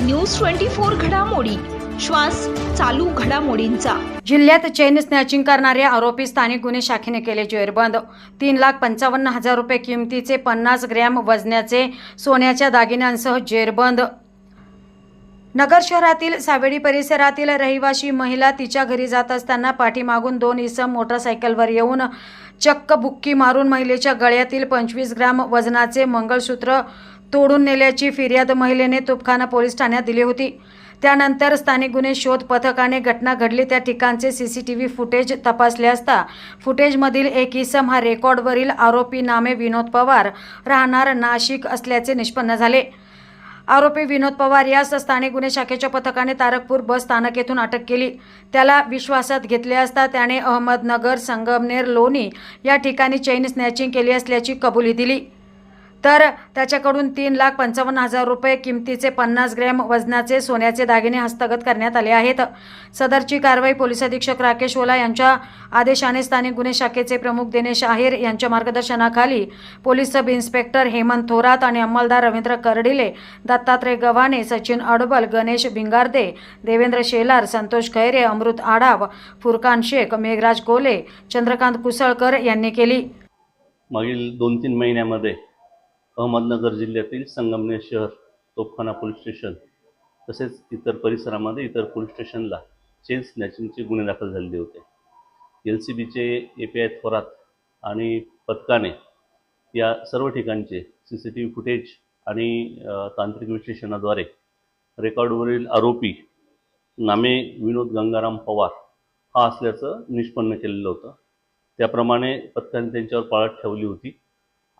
News twenty four घडामोडी. श्वास चालू घडामोडींचा. जिल्ह्यात चेन स्नॅचिंग करणारे आरोपी स्थानिक गुन्हे शाखेने केले जेरबंद. तीन लाख पंचावन्न हजार रुपये किमतीचे पन्नास ग्रॅम वजनाचे सोन्याच्या दागिन्यांसह जेरबंद. नगर शहरातील सावेडी परिसरातील रहिवाशी महिला तिच्या घरी जात असताना पाठीमागून दोन इसम मोटरसायकलवर येऊन चक्क बुक्की मारून महिलेच्या गळ्यातील पंचवीस ग्राम वजनाचे मंगळसूत्र तोडून नेल्याची फिर्याद महिलेने तुपखाना पोलीस ठाण्यात दिली होती. त्यानंतर स्थानिक गुन्हे शोध पथकाने घटना घडली. त्या ठिकाणचे C C T V footage तपासले असता फुटेजमधील एक इसम हा रेकॉर्डवरील आरोपी नामे विनोद पवार राहणार नाशिक असल्याचे निष्पन्न झाले. आरोपी विनोद पवार यास स्थानिक गुन्हे शाखेच्या पथकाने तारकपूर बस स्थानक येथून अटक केली. त्याला विश्वासात घेतले असता त्याने अहमदनगर संगमनेर लोणी या ठिकाणी चैन स्नॅचिंग केली असल्याची कबुली दिली. तर त्याच्याकडून तीन लाख पंचावन्न हजार रुपये किमतीचे पन्नास ग्रॅम वजनाचे सोन्याचे दागिने हस्तगत करण्यात आले आहेत. सदरची कारवाई पोलीस अधीक्षक राकेश ओला यांच्या आदेशाने स्थानिक गुन्हे शाखेचे प्रमुख दिनेश आहेर यांच्या मार्गदर्शनाखाली police sub inspector Hemant Thorat आणि अंमलदार रवींद्र कर्डिले दत्तात्रय गव्हाणे सचिन अडबल गणेश भिंगारदे देवेंद्र शेलार संतोष खैरे अमृत आडाव फुरकान शेख मेघराज कोले चंद्रकांत कुसळकर यांनी केली. मागील दोन तीन महिन्यामध्ये अहमदनगर जिल्ह्यातील संगमनेर शहर तोफखाना पोलीस स्टेशन तसेच इतर परिसरामध्ये इतर पोलीस स्टेशनला चेन स्नॅचिंगचे गुन्हे दाखल झालेले होते. एल सी बीचे ए पी आय थोरात आणि पथकाने या सर्व ठिकाणचे C C T V footage आणि तांत्रिक विश्लेषणाद्वारे रेकॉर्डवरील आरोपी नामे विनोद गंगाराम पवार हा असल्याचं निष्पन्न केलेलं होतं. त्याप्रमाणे पथकाने त्यांच्यावर पाळत ठेवली होती.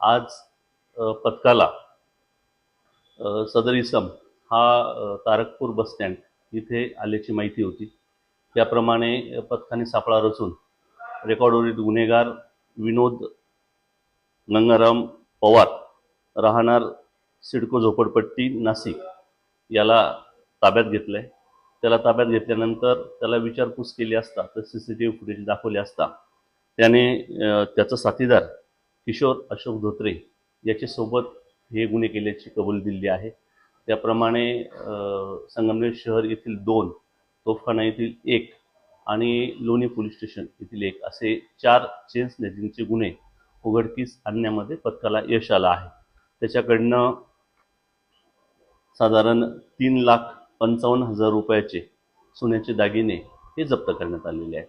आज पथकाला सदर इसम हा तारकपूर बसस्टँड इथे आल्याची माहिती होती. त्याप्रमाणे पथकाने सापळा रचून रेकॉर्डवरील गुन्हेगार विनोद गंगाराम पवार राहणार सिडको झोपडपट्टी नाशिक याला ताब्यात घेतलं आहे त्याला ताब्यात घेतल्यानंतर त्याला विचारपूस केली असता तर C C T V footage दाखवले असता त्याने त्याचा साथीदार किशोर अशोक धोत्रे याच्यासोबत हे गुन्हे केल्याची कबुल दिली आहे. त्याप्रमाणे संगमनेर शहर येथील दोन तोफखाना येथील एक आणि लोणी पोलीस स्टेशन येथील एक असे चार चेन स्नॅचिंगचे गुन्हे उघडकीस आणण्यामध्ये पथकाला यश आलं आहे. त्याच्याकडनं साधारण तीन लाख पंचावन्न हजार रुपयाचे सोन्याचे दागिने हे जप्त करण्यात आलेले आहेत.